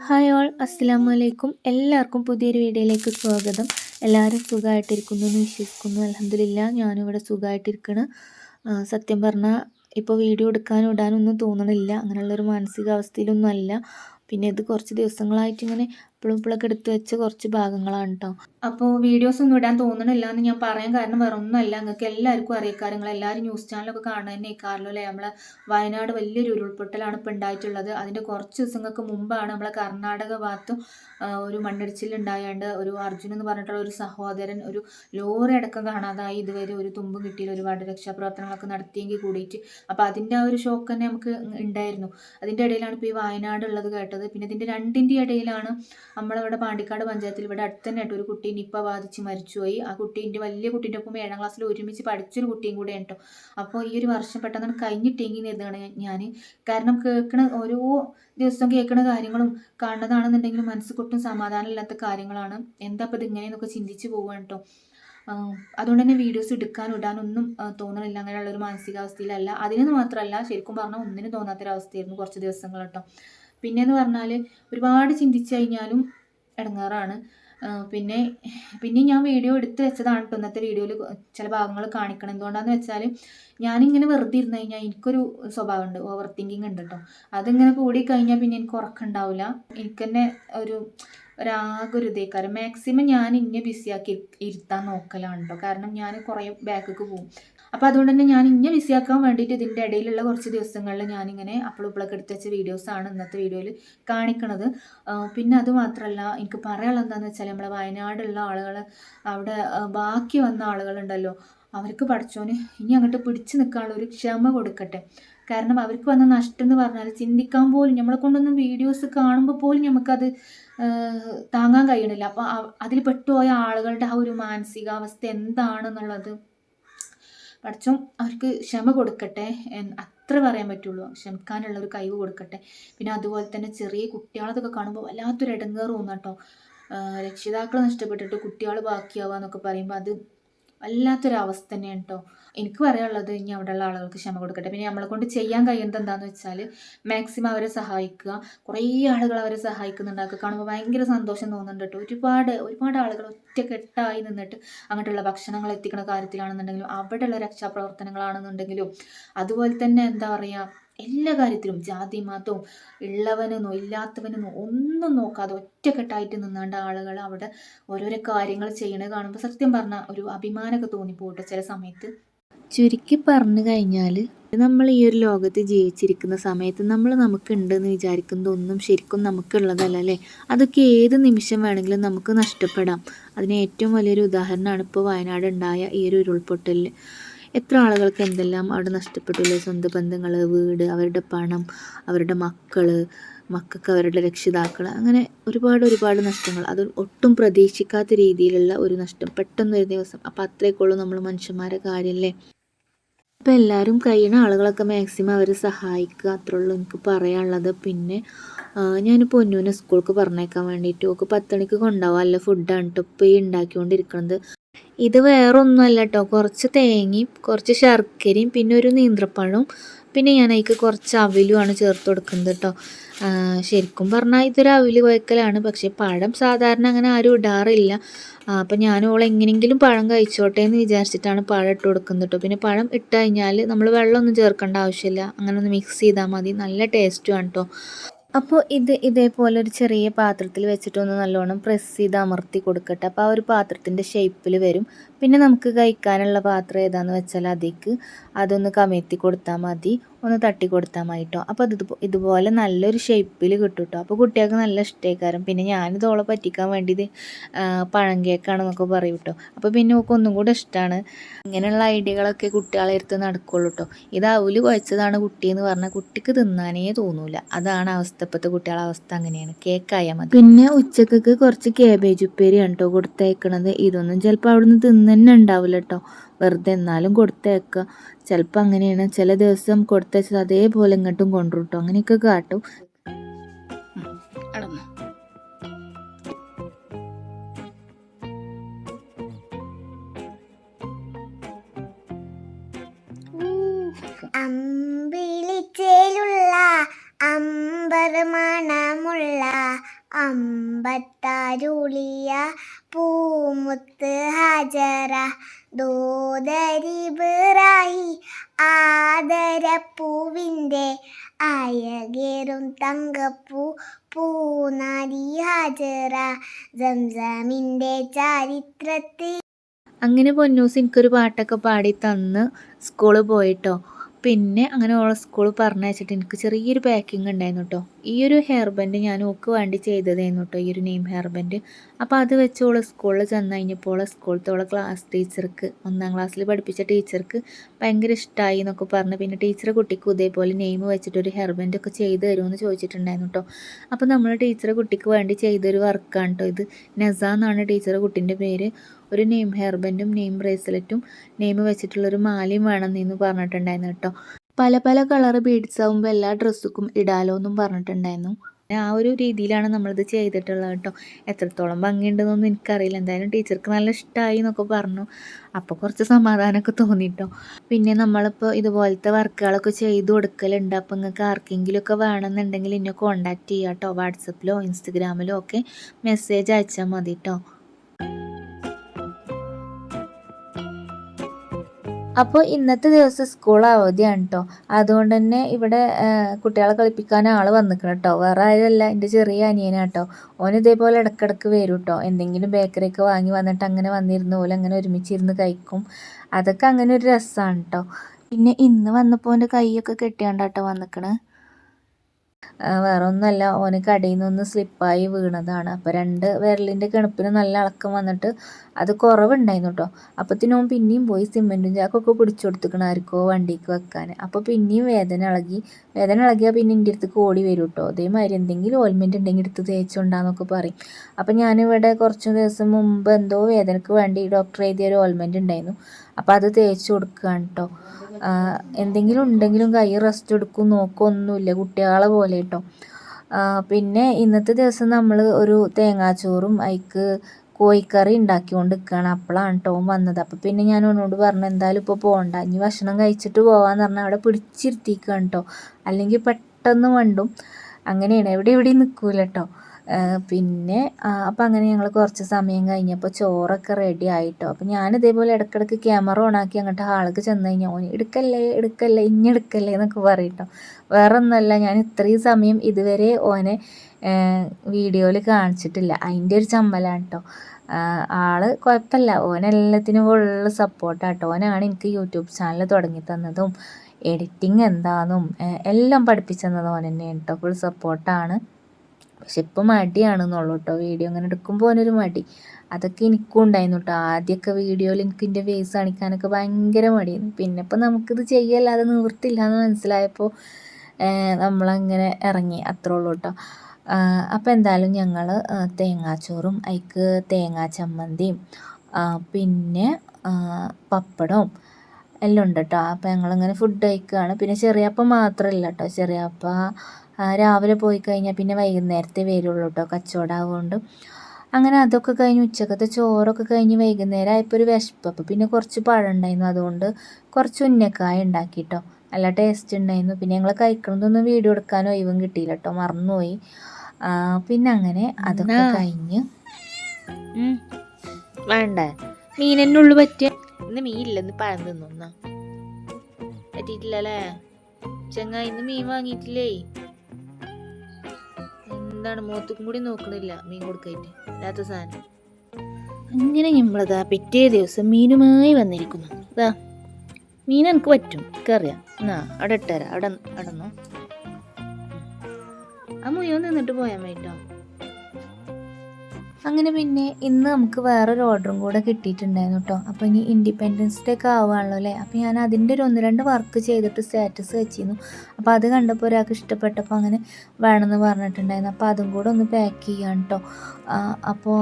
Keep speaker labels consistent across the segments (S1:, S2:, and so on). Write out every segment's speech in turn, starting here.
S1: Hi all അസ്സാം വലൈക്കും എല്ലാവർക്കും പുതിയൊരു വീഡിയോയിലേക്ക് സ്വാഗതം. എല്ലാവരും സുഖമായിട്ടിരിക്കുന്നു എന്ന് വിശ്വസിക്കുന്നു. അലഹമില്ല ഞാനിവിടെ സുഖമായിട്ടിരിക്കണം. സത്യം പറഞ്ഞാൽ ഇപ്പോൾ വീഡിയോ എടുക്കാനും ഇടാനൊന്നും തോന്നണില്ല. അങ്ങനെയുള്ളൊരു മാനസികാവസ്ഥയിലൊന്നും അല്ല പിന്നെ ഇത് കുറച്ച് ദിവസങ്ങളായിട്ട് ഇങ്ങനെ ഇപ്പോഴും ഇപ്പോഴൊക്കെ എടുത്തു വെച്ച കുറച്ച് ഭാഗങ്ങളാണ് കേട്ടോ അപ്പോൾ വീഡിയോസ് ഒന്നും ഇടാൻ തോന്നണില്ല എന്ന് ഞാൻ പറയാൻ കാരണം വേറെ ഒന്നുമല്ല. നിങ്ങൾക്ക് എല്ലാവർക്കും അറിയാം. കാര്യങ്ങൾ എല്ലാവരും ന്യൂസ് ചാനലൊക്കെ കാണാൻ തന്നെ കാരണം അല്ലേ? നമ്മളെ വയനാട് വലിയൊരു ഉരുൾപൊട്ടലാണ് ഇപ്പോൾ ഉണ്ടായിട്ടുള്ളത്. അതിന്റെ കുറച്ച് ദിവസങ്ങൾക്ക് മുമ്പാണ് നമ്മളെ കർണാടക ഭാഗത്തും ഒരു ഒരു മണ്ണിടിച്ചിലുണ്ടായാണ്ട് ഒരു അർജുൻ എന്ന് പറഞ്ഞിട്ടുള്ള ഒരു സഹോദരൻ ഒരു ലോറി അടക്കം കാണാതായി ഇതുവരെ ഒരു തുമ്പും കിട്ടിയില്ല. ഒരുപാട് രക്ഷാപ്രവർത്തനങ്ങളൊക്കെ നടത്തിയെങ്കിൽ കൂടിയിട്ട്. അപ്പോൾ അതിന്റെ ആ ഒരു ഷോക്ക് തന്നെ നമുക്ക് ഉണ്ടായിരുന്നു അതിന്റെ ഇടയിലാണ് ഇപ്പോൾ ഈ വയനാട് ഉള്ളത് കേട്ടത്. പിന്നെ ഇതിന്റെ രണ്ടിന്റെ ഇടയിലാണ് നമ്മളിവിടെ പാണ്ടിക്കാട് പഞ്ചായത്തിൽ ഇവിടെ അടുത്ത് തന്നെ ആയിട്ട് ഒരു കുട്ടി നിപ്പ ബാധിച്ച് മരിച്ചുപോയി. ആ കുട്ടീന്റെ വലിയ കുട്ടീന്റെ ഒപ്പം ഏഴാം ക്ലാസ്സിൽ ഒരുമിച്ച് പഠിച്ചൊരു കുട്ടിയും കൂടെ കേട്ടോ അപ്പോൾ ഈ ഒരു വർഷം പെട്ടെന്ന് കഴിഞ്ഞിട്ടെങ്കിൽ ഇതാണ് ഞാൻ കാരണം കേൾക്കണ ഓരോ ദിവസം കേൾക്കണ കാര്യങ്ങളും കാണുന്നതാണെന്നുണ്ടെങ്കിലും മനസ്സ് കൊട്ടും സമാധാനമില്ലാത്ത കാര്യങ്ങളാണ്. എന്താ അപ്പോൾ ഇത് ഇങ്ങനെയെന്നൊക്കെ ചിന്തിച്ച് പോവുകയാണ് കേട്ടോ. അതുകൊണ്ട് തന്നെ വീഡിയോസ് എടുക്കാൻ ഇടാനൊന്നും തോന്നണില്ല. അങ്ങനെയുള്ള ഒരു മാനസികാവസ്ഥയിലല്ല. അതിനെന്ന് മാത്രമല്ല ശരിക്കും പറഞ്ഞാൽ ഒന്നിനും തോന്നാത്തൊരവസ്ഥയായിരുന്നു കുറച്ച് ദിവസങ്ങൾ കേട്ടോ. പിന്നെയെന്ന് പറഞ്ഞാൽ ഒരുപാട് ചിന്തിച്ചു കഴിഞ്ഞാലും ഇടങ്ങാറാണ് പിന്നെ പിന്നെ ഞാൻ വീഡിയോ എടുത്ത് വെച്ചതാണ് കേട്ടോ ഇന്നത്തെ വീഡിയോയിൽ ചില ഭാഗങ്ങൾ കാണിക്കണം എന്തുകൊണ്ടാന്ന് വെച്ചാൽ ഞാനിങ്ങനെ വെറുതെ ഇരുന്ന് കഴിഞ്ഞാൽ എനിക്കൊരു സ്വഭാവമുണ്ട് ഓവർ തിങ്കിങ് ഉണ്ട് കേട്ടോ അതിങ്ങനെ കൂടി കഴിഞ്ഞാൽ പിന്നെ എനിക്ക് ഉറക്കം ഉണ്ടാവില്ല എനിക്ക് തന്നെ ഒരു ഒരാകെ ഒരു ഇതേക്കാരം മാക്സിമം ഞാൻ ഇന്നെ ബിസിയാക്കി ഇരുത്താൻ നോക്കലാണ് കേട്ടോ കാരണം ഞാൻ കുറേ ബാക്കൊക്കെ പോകും അപ്പോൾ അതുകൊണ്ട് തന്നെ ഞാൻ ഇന്നെ ബിസിയാക്കാൻ വേണ്ടിയിട്ട് ഇതിന്റെ ഇടയിലുള്ള കുറച്ച് ദിവസങ്ങളിൽ ഞാനിങ്ങനെ അപ്പോൾ ഇപ്പോഴൊക്കെ എടുത്ത് വെച്ച വീഡിയോസാണ് ഇന്നത്തെ വീഡിയോയിൽ കാണിക്കണത്. പിന്നെ അത് മാത്രമല്ല എനിക്ക് പറയാനുള്ളത് എന്താണെന്ന് വെച്ചാൽ നമ്മളെ വയനാടുള്ള ആളുകൾ അവിടെ ബാക്കി വന്ന ആളുകളുണ്ടല്ലോ. അവർക്ക് പഠിച്ചോന് ഇനി അങ്ങോട്ട് പിടിച്ചു നിൽക്കാനുള്ള ഒരു ക്ഷമ കൊടുക്കട്ടെ. കാരണം അവർക്ക് വന്ന നഷ്ടം എന്ന് പറഞ്ഞാൽ ചിന്തിക്കാൻ പോലും നമ്മളെ കൊണ്ടൊന്നും വീഡിയോസ് കാണുമ്പോൾ പോലും നമുക്കത് താങ്ങാൻ കഴിയണില്ല. അപ്പോൾ അതിൽ പെട്ടുപോയ ആളുകളുടെ ആ ഒരു മാനസികാവസ്ഥ എന്താണെന്നുള്ളത് പഠിച്ചും അവർക്ക് ക്ഷമ കൊടുക്കട്ടെ അത്ര പറയാൻ പറ്റുള്ളൂ. ക്ഷമിക്കാനുള്ള ഒരു കഴിവ് കൊടുക്കട്ടെ. പിന്നെ അതുപോലെ തന്നെ ചെറിയ കുട്ടികളതൊക്കെ കാണുമ്പോൾ വല്ലാത്തൊരു ഇടങ്ങേറ് ഒന്നാട്ടോ രക്ഷിതാക്കളെ നഷ്ടപ്പെട്ടിട്ട് കുട്ടികൾ ബാക്കിയാവുക എന്നൊക്കെ പറയുമ്പോൾ അത് വല്ലാത്തൊരവസ്ഥ തന്നെയാണ് കേട്ടോ എനിക്ക് പറയാനുള്ളത് ഇനി അവിടെയുള്ള ആളുകൾക്ക് ക്ഷമ കൊടുക്കട്ടെ. പിന്നെ നമ്മളെ കൊണ്ട് ചെയ്യാൻ കഴിയുന്നത് എന്താണെന്ന് വെച്ചാൽ മാക്സിമം അവരെ സഹായിക്കുക. കുറേ ആളുകൾ അവരെ സഹായിക്കുന്നുണ്ടാക്കുക. കാണുമ്പോൾ ഭയങ്കര സന്തോഷം തോന്നുന്നുണ്ട് കേട്ടോ ഒരുപാട് ഒരുപാട് ആളുകൾ ഒറ്റക്കെട്ടായി നിന്നിട്ട് അങ്ങോട്ടുള്ള ഭക്ഷണങ്ങൾ എത്തിക്കുന്ന കാര്യത്തിലാണെന്നുണ്ടെങ്കിലും അവിടെയുള്ള രക്ഷാപ്രവർത്തനങ്ങളാണെന്നുണ്ടെങ്കിലും അതുപോലെ തന്നെ എന്താ പറയുക എല്ലാ കാര്യത്തിലും ജാതി മതവും ഉള്ളവനെന്നോ ഇല്ലാത്തവനെന്നോ ഒന്നും നോക്കാതെ ഒറ്റക്കെട്ടായിട്ട് നിന്നാണ്ട് ആളുകൾ അവിടെ ഓരോരോ കാര്യങ്ങൾ ചെയ്യണത് കാണുമ്പോൾ സത്യം പറഞ്ഞാൽ ഒരു അഭിമാനമൊക്കെ തോന്നിപ്പോട്ടെ ചില സമയത്ത്. ചുരുക്കി പറഞ്ഞു കഴിഞ്ഞാൽ നമ്മൾ ഈ ഒരു ലോകത്ത് ജീവിച്ചിരിക്കുന്ന സമയത്ത് നമ്മൾ നമുക്കുണ്ടെന്ന് വിചാരിക്കുന്നത് ഒന്നും ശരിക്കും നമുക്കുള്ളതല്ല അല്ലേ? അതൊക്കെ ഏത് നിമിഷം വേണമെങ്കിലും നമുക്ക് നഷ്ടപ്പെടാം. അതിന് ഏറ്റവും വലിയൊരു ഉദാഹരണമാണ് ഇപ്പോൾ വയനാട് ഉണ്ടായ ഈ ഒരു ഉരുൾപൊട്ടലിൽ എത്ര ആളുകൾക്ക് എന്തെല്ലാം അവിടെ നഷ്ടപ്പെട്ടില്ലേ? സ്വന്തം ബന്ധങ്ങൾ വീട് അവരുടെ പണം അവരുടെ മക്കൾ മക്കൾക്ക് അവരുടെ രക്ഷിതാക്കൾ അങ്ങനെ ഒരുപാട് ഒരുപാട് നഷ്ടങ്ങൾ. അത് ഒട്ടും പ്രതീക്ഷിക്കാത്ത രീതിയിലുള്ള ഒരു നഷ്ടം. പെട്ടെന്ന് ഒരു ദിവസം. അപ്പോൾ അത്രയൊക്കെയുള്ളൂ നമ്മൾ മനുഷ്യന്മാരെ കാര്യമല്ലേ അപ്പോൾ എല്ലാവരും കഴിയുന്ന ആളുകളൊക്കെ മാക്സിമം അവരെ സഹായിക്കുക. അത്രയുള്ളൂ എനിക്ക് പറയാനുള്ളത്. പിന്നെ ഞാൻ പൊന്നൂനെ സ്കൂൾക്ക് പറഞ്ഞേക്കാൻ വേണ്ടിയിട്ട് ഓക്ക് പത്ത് മണിക്ക് അല്ല ഫുഡാണ് കേട്ടോ ഇപ്പോൾ ഈ ഉണ്ടാക്കിക്കൊണ്ടിരിക്കുന്നത് ഇത് വേറെ ഒന്നുമല്ല കേട്ടോ കുറച്ച് തേങ്ങയും കുറച്ച് ശർക്കരയും പിന്നെ ഒരു നീന്ത്രപ്പഴവും പിന്നെ ഞാൻ അതിക്ക് കുറച്ച് അവിലുമാണ് ചേർത്ത് കൊടുക്കുന്നത് കേട്ടോ ശരിക്കും പറഞ്ഞാൽ ഇതൊരു അവിൽ കുഴക്കലാണ് പക്ഷേ പഴം സാധാരണ അങ്ങനെ ആരും ഇടാറില്ല. അപ്പം ഞാൻ ഓൾ എങ്ങനെയെങ്കിലും പഴം കഴിച്ചോട്ടെ എന്ന് വിചാരിച്ചിട്ടാണ് പഴം ഇട്ട് കൊടുക്കുന്നത് കേട്ടോ പിന്നെ പഴം ഇട്ട് കഴിഞ്ഞാൽ നമ്മൾ വെള്ളമൊന്നും ചേർക്കേണ്ട ആവശ്യമില്ല അങ്ങനെ ഒന്ന് മിക്സ് ചെയ്താൽ മതി. നല്ല ടേസ്റ്റുമാണ് കേട്ടോ അപ്പോൾ ഇത് ഇതേപോലെ ഒരു ചെറിയ പാത്രത്തിൽ വെച്ചിട്ടൊന്ന് നല്ലോണം പ്രസ് ചെയ്ത് അമർത്തി കൊടുക്കട്ടെ. അപ്പോൾ ആ ഒരു പാത്രത്തിന്റെ ഷേപ്പിൽ വരും. പിന്നെ നമുക്ക് കഴിക്കാനുള്ള പാത്രം ഏതാണെന്ന് വെച്ചാൽ അതിക്ക് അതൊന്ന് കമഴ്ത്തി കൊടുത്താൽ മതി. ഒന്ന് തട്ടി കൊടുത്താൽ മതി കേട്ടോ അപ്പോൾ അത് ഇതുപോലെ നല്ലൊരു ഷേപ്പിൽ കിട്ടും കേട്ടോ അപ്പോൾ കുട്ടികൾക്ക് നല്ല ഇഷ്ടമായിക്കാരം പിന്നെ ഞാനിത് ഓളെ പറ്റിക്കാൻ വേണ്ടിയത് പഴം കേക്കാണെന്നൊക്കെ പറയും കേട്ടോ അപ്പോൾ പിന്നെ ഓൾക്ക് ഒന്നും കൂടെ ഇഷ്ടമാണ് ഇങ്ങനെയുള്ള ഐഡിയകളൊക്കെ കുട്ടികളെ അടുത്ത് നടക്കുള്ളൂ കേട്ടോ ഇത് അവൽ കുഴച്ചതാണ് കുട്ടി എന്ന് പറഞ്ഞാൽ കുട്ടിക്ക് തിന്നാനേ തോന്നൂല. അതാണ് അവസ്ഥ ഇപ്പോഴത്തെ കുട്ടികളെ അവസ്ഥ അങ്ങനെയാണ്. കേക്കായാൽ മതി. പിന്നെ ഉച്ചക്കൊക്കെ കുറച്ച് കേബേജ് ഉപ്പേരിയാണ് കേട്ടോ കൊടുത്തയക്കണത് ഇതൊന്നും ചിലപ്പോൾ അവിടുന്ന് തിന്നു തന്നെ ഉണ്ടാവില്ല കേട്ടോ വെറുതെ എന്നാലും കൊടുത്തേക്കുക ചിലപ്പോൾ അങ്ങനെയാണ്. ചില ദിവസം കൊടുത്തയച്ചത് അതേപോലെ ഇങ്ങോട്ടും കൊണ്ടുവരും കേട്ടോ അങ്ങനെയൊക്കെ കാട്ടും.
S2: അടന്നു. ദോദരിബിറായി ആദരപ്പൂവിന്റെ അയകേറും തങ്കപ്പൂ പൂനാരി ഹാജറ സംസമിന്റെ ചരിത്രത്തിൽ.
S1: അങ്ങനെ പൊന്നൂസ് എനിക്കൊരു പാട്ടൊക്കെ പാടി തന്ന് സ്കൂളിൽ പോയിട്ടോ. പിന്നെ അങ്ങനെ ഓളെ സ്കൂളിൽ പറഞ്ഞയച്ചിട്ട് എനിക്ക് ചെറിയൊരു പാക്കിംഗ് ഉണ്ടായിരുന്നു കേട്ടോ ഈ ഒരു ഹെയർ ബാൻഡ് ഞാൻ ഓക്ക് വേണ്ടി ചെയ്തതായിരുന്നു കേട്ടോ ഈ ഒരു നെയിം ഹെയർ ബാൻഡ് അപ്പോൾ അത് വെച്ച് ഓളെ സ്കൂളിൽ ചെന്ന് കഴിഞ്ഞപ്പോൾ ഓളെ സ്കൂളത്തെ ഓളെ ക്ലാസ് ടീച്ചർക്ക് ഒന്നാം ക്ലാസ്സിൽ പഠിപ്പിച്ച ടീച്ചർക്ക് ഭയങ്കര ഇഷ്ടമായി എന്നൊക്കെ പറഞ്ഞ്. പിന്നെ ടീച്ചർ കുട്ടിക്ക് ഇതേപോലെ നെയിം വെച്ചിട്ട് ഒരു ഹെയർ ബാൻഡ് ഒക്കെ ചെയ്ത് തരുമെന്ന് ചോദിച്ചിട്ടുണ്ടായിരുന്നു കേട്ടോ അപ്പോൾ നമ്മൾ ടീച്ചർ കുട്ടിക്ക് വേണ്ടി ചെയ്തൊരു വർക്കാണ് കേട്ടോ ഇത്. നസ എന്നാണ് ടീച്ചർ കുട്ടീന്റെ പേര്. ഒരു നെയിം ഹെയർ ബാൻഡും നെയിം ബ്രേസ്ലെറ്റും നെയിം വെച്ചിട്ടുള്ളൊരു മാലയും വേണം എന്ന് പറഞ്ഞിട്ടുണ്ടായിരുന്നു കേട്ടോ. പല പല കളർ ബീഡ്സ് ആകുമ്പോൾ എല്ലാ ഡ്രസ്സുക്കും ഇടാലോ എന്നും പറഞ്ഞിട്ടുണ്ടായിരുന്നു. ആ ഒരു രീതിയിലാണ് നമ്മളിത് ചെയ്തിട്ടുള്ളത് കേട്ടോ. എത്രത്തോളം ഭംഗിയുണ്ടെന്നൊന്നും എനിക്കറിയില്ല. എന്തായാലും ടീച്ചർക്ക് നല്ല ഇഷ്ടമായി എന്നൊക്കെ പറഞ്ഞു. അപ്പോൾ കുറച്ച് സമാധാനമൊക്കെ തോന്നിട്ടോ പിന്നെ നമ്മളിപ്പോൾ ഇതുപോലത്തെ വർക്കുകളൊക്കെ ചെയ്ത് കൊടുക്കലുണ്ട്. അപ്പോൾ നിങ്ങൾക്ക് ആർക്കെങ്കിലുമൊക്കെ വേണമെന്നുണ്ടെങ്കിൽ എന്നെ കോൺടാക്റ്റ് ചെയ്യാം കേട്ടോ. വാട്സപ്പിലോ ഇൻസ്റ്റഗ്രാമിലോ ഒക്കെ മെസ്സേജ് അയച്ചാൽ മതി കേട്ടോ. അപ്പോൾ ഇന്നത്തെ ദിവസം സ്കൂൾ അവധിയാണ് കേട്ടോ അതുകൊണ്ട് തന്നെ ഇവിടെ കുട്ടികളെ കളിപ്പിക്കാൻ ആൾ വന്നിക്കണം കേട്ടോ വേറെ ആരുമല്ല. എന്റെ ചെറിയ അനിയനാണ് കേട്ടോ ഓൻ ഇതേപോലെ ഇടക്കിടക്ക് വരും കേട്ടോ എന്തെങ്കിലും ബേക്കറിയൊക്കെ വാങ്ങി വന്നിട്ട് അങ്ങനെ വന്നിരുന്നു. പോലെ അങ്ങനെ ഒരുമിച്ചിരുന്ന് കഴിക്കും. അതൊക്കെ അങ്ങനെ ഒരു രസമാണ് കേട്ടോ പിന്നെ ഇന്ന് വന്നപ്പോൾ എന്റെ കൈയൊക്കെ കെട്ടിയാണ്ടാട്ടോ വന്നിക്കണേ. വേറെ ഒന്നുമല്ല ഓന് കടയിൽ നിന്ന് സ്ലിപ്പായി വീണതാണ്. അപ്പോൾ രണ്ട് വിരലിന്റെ കിണപ്പിന് നല്ല ഇളക്കം വന്നിട്ട് അത് കുറവുണ്ടായിരുന്നു കേട്ടോ അപ്പത്തിന് ഓൻ പിന്നെയും പോയി സിമെന്റും ചാക്കൊക്കെ പിടിച്ചു കൊടുത്തിക്കണം ആർക്കോ വണ്ടിക്ക് വെക്കാൻ. അപ്പോൾ പിന്നെയും വേദന ഇളകി. വേദന ഇളകിയാൽ പിന്നെ എന്റെ അടുത്ത് ഓടി വരും കേട്ടോ അതേമാതിരി എന്തെങ്കിലും ഓയിൽമെന്റ് ഉണ്ടെങ്കിൽ എടുത്ത് തേച്ചുണ്ടാന്നൊക്കെ പറയും. അപ്പോൾ ഞാനിവിടെ കുറച്ച് ദിവസം മുമ്പ് എന്തോ വേദനക്ക് വേണ്ടി ഡോക്ടർ എഴുതിയ ഒരു ഉണ്ടായിരുന്നു അപ്പോൾ അത് തേച്ച് കൊടുക്കുകയാണ് കേട്ടോ എന്തെങ്കിലും ഉണ്ടെങ്കിലും കൈ റെസ്റ്റ് എടുക്കും നോക്കൊന്നുമില്ല കുട്ടികളെ പോലെ കേട്ടോ പിന്നെ ഇന്നത്തെ ദിവസം നമ്മൾ ഒരു തേങ്ങാച്ചോറും അതിക്ക് കോഴിക്കറി ഉണ്ടാക്കിക്കൊണ്ട് നിൽക്കുകയാണ് അപ്പോഴാണ് ടോം വന്നത്. അപ്പോൾ പിന്നെ ഞാൻ അവനോട് പറഞ്ഞു എന്തായാലും ഇപ്പോൾ പോകണ്ട ഇനി ഭക്ഷണം കഴിച്ചിട്ട് പോകാമെന്ന് പറഞ്ഞാൽ അവിടെ പിടിച്ചിരുത്തിക്കുകയാണ് കേട്ടോ അല്ലെങ്കിൽ പെട്ടെന്ന് വണ്ടും അങ്ങനെയാണ്. എവിടെ എവിടെയും നിൽക്കൂല കേട്ടോ പിന്നെ അപ്പം അങ്ങനെ ഞങ്ങൾ കുറച്ച് സമയം കഴിഞ്ഞപ്പോൾ ചോറൊക്കെ റെഡി ആയിട്ടോ. അപ്പം ഞാൻ ഇതേപോലെ ഇടയ്ക്കിടയ്ക്ക് ക്യാമറ ഓണാക്കി അങ്ങോട്ട് ഹാൾക്ക് ചെന്ന് കഴിഞ്ഞാൽ ഓന് എടുക്കല്ലേ എടുക്കല്ലേ ഇനി എടുക്കല്ലേ എന്നൊക്കെ പറയട്ടോ. വേറെ ഒന്നുമല്ല ഞാൻ ഇത്രയും സമയം ഇതുവരെ ഓനെ വീഡിയോയിൽ കാണിച്ചിട്ടില്ല. അതിന്റെ ഒരു ചമ്മലാണ് കേട്ടോ ആൾ കുഴപ്പമില്ല ഓനെല്ലാത്തിനും ഫുള്ള് സപ്പോർട്ടാട്ടോ ഓനാണ് എനിക്ക് യൂട്യൂബ് ചാനൽ തുടങ്ങി തന്നതും എഡിറ്റിംഗ് എന്താണെന്നും എല്ലാം പഠിപ്പിച്ചു തന്നതും ഓൻ തന്നെയാണ് കേട്ടോ ഫുൾ സപ്പോർട്ടാണ് പക്ഷെ ഇപ്പം മടിയാണെന്നുള്ളൂ കേട്ടോ. വീഡിയോ അങ്ങനെ എടുക്കുമ്പോൾ അവനൊരു മടി. അതൊക്കെ എനിക്കും ഉണ്ടായിരുന്നു കേട്ടോ. ആദ്യമൊക്കെ വീഡിയോയിൽ എനിക്ക് എന്റെ ഫേസ് കാണിക്കാനൊക്കെ ഭയങ്കര മടിയായിരുന്നു. പിന്നെ ഇപ്പം നമുക്കിത് ചെയ്യല്ലാതെ നിവൃത്തില്ല എന്ന് മനസ്സിലായപ്പോൾ നമ്മളങ്ങനെ ഇറങ്ങി. അത്രേ ഉള്ളൂ കേട്ടോ. അപ്പോൾ എന്തായാലും ഞങ്ങൾ തേങ്ങാച്ചോറും അതിക്ക് തേങ്ങാ ചമ്മന്തിയും പിന്നെ പപ്പടവും എല്ലാം ഉണ്ട് കേട്ടോ. അപ്പോൾ ഞങ്ങളിങ്ങനെ ഫുഡ് കഴിക്കുകയാണ്. പിന്നെ ചെറിയപ്പം മാത്രമല്ല കേട്ടോ. ചെറിയപ്പം രാവിലെ പോയി കഴിഞ്ഞാൽ പിന്നെ വൈകുന്നേരത്തെ വരുള്ളൂ കേട്ടോ കച്ചവടമാകൊണ്ട് അങ്ങനെ അതൊക്കെ കഴിഞ്ഞ് ഉച്ചക്കത്തെ ചോറൊക്കെ കഴിഞ്ഞ് വൈകുന്നേരം ആയപ്പോൾ ഒരു വിശപ്പ്. അപ്പോൾ പിന്നെ കുറച്ച് പഴം ഉണ്ടായിരുന്നു. അതുകൊണ്ട് കുറച്ച് ഉന്നക്കായ ഉണ്ടാക്കി കേട്ടോ നല്ല ടേസ്റ്റ് ഉണ്ടായിരുന്നു. പിന്നെ ഞങ്ങൾ കഴിക്കണതൊന്നും വീഡിയോ എടുക്കാനോ ഒഴിവും കിട്ടിയില്ല കേട്ടോ മറന്നുപോയി. പിന്നെ അങ്ങനെ അതൊക്കെ കഴിഞ്ഞ്
S3: വേണ്ട? മീനെന്നുള്ളു പറ്റിയ? ഇന്ന് മീനില്ലെന്ന് പഴം തിന്നു. പറ്റിയിട്ടില്ലല്ലേ? ചെങ്ങ ഇന്ന് മീൻ വാങ്ങിയിട്ടില്ലേ? എന്താണ് മുഖത്തും കൂടി നോക്കണില്ല മീൻ കൊടുക്കായിട്ട്. ഇല്ലാത്ത സാധനം. അങ്ങനെ നമ്മളതാ പിറ്റേ ദിവസം മീനുമായി വന്നിരിക്കുന്നു. അതാ മീൻ എനിക്ക് പറ്റും എനിക്കറിയാം. എന്നാ അവിടെ ഇട്ടരാ അവിടെ അടന്നോ. ആ മുയോ നിന്നിട്ട് പോയാൻ മതിട്ടോ
S1: അങ്ങനെ പിന്നെ ഇന്ന് നമുക്ക് വേറൊരു ഓർഡറും കൂടെ കിട്ടിയിട്ടുണ്ടായിരുന്നു കേട്ടോ അപ്പോൾ ഇനി ഇൻഡിപെൻഡൻസ് ഡേ ഒക്കെ ആവുകയാണല്ലോ അല്ലേ അപ്പോൾ ഞാൻ അതിന്റെ ഒരു ഒന്ന് രണ്ട് വർക്ക് ചെയ്തിട്ട് സ്റ്റാറ്റസ് വെച്ചിരുന്നു. അപ്പോൾ അത് കണ്ടപ്പോൾ ഒരാൾക്ക് ഇഷ്ടപ്പെട്ടപ്പോൾ അങ്ങനെ വേണമെന്ന് പറഞ്ഞിട്ടുണ്ടായിരുന്നു. അപ്പോൾ അതും കൂടെ ഒന്ന് പാക്ക് ചെയ്യാൻ കേട്ടോ അപ്പോൾ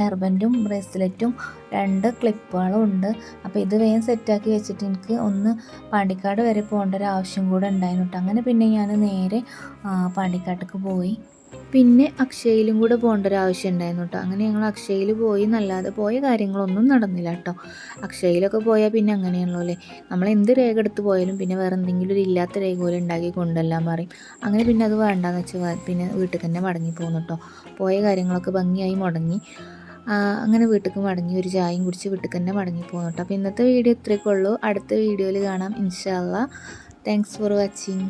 S1: ഹെർബന്റും ബ്രേസ്ലെറ്റും രണ്ട് ക്ലിപ്പുകളും ഉണ്ട്. അപ്പോൾ ഇത് വേഗം സെറ്റാക്കി വെച്ചിട്ട് എനിക്ക് ഒന്ന് പാണ്ടിക്കാട് വരെ പോകേണ്ട ഒരു ആവശ്യം കൂടെ ഉണ്ടായിരുന്നു കേട്ടോ അങ്ങനെ പിന്നെ ഞാൻ നേരെ പാണ്ടിക്കാട്ടേക്ക് പോയി. പിന്നെ അക്ഷയയിലും കൂടെ പോകേണ്ട ഒരു ആവശ്യം ഉണ്ടായിരുന്നു കേട്ടോ. അങ്ങനെ ഞങ്ങൾ അക്ഷയയിൽ പോയി എന്നല്ലാതെ പോയ കാര്യങ്ങളൊന്നും നടന്നില്ല കേട്ടോ. അക്ഷയയിലൊക്കെ പോയാൽ പിന്നെ അങ്ങനെയാണല്ലോ അല്ലേ? നമ്മൾ എന്ത് രേഖ എടുത്ത് പോയാലും പിന്നെ വേറെ എന്തെങ്കിലും ഒരു ഇല്ലാത്ത രേഖ പോലെ ഉണ്ടാക്കി കൊണ്ടെല്ലാം പറയും. അങ്ങനെ പിന്നെ അത് വേണ്ടാന്ന് വെച്ചാൽ പിന്നെ വീട്ടിൽ തന്നെ മടങ്ങി പോകുന്നു കേട്ടോ. പോയ കാര്യങ്ങളൊക്കെ ഭംഗിയായി മുടങ്ങി. അങ്ങനെ വീട്ടിലേക്ക് മടങ്ങി ഒരു ചായയും കുടിച്ച് വീട്ടിൽ തന്നെ മടങ്ങി പോകുന്നു കേട്ടോ. അപ്പോൾ ഇന്നത്തെ വീഡിയോ ഇത്രയൊക്കെ ഉള്ളൂ. അടുത്ത വീഡിയോയിൽ കാണാം. ഇൻഷാല്ല താങ്ക്സ് ഫോർ വാച്ചിങ്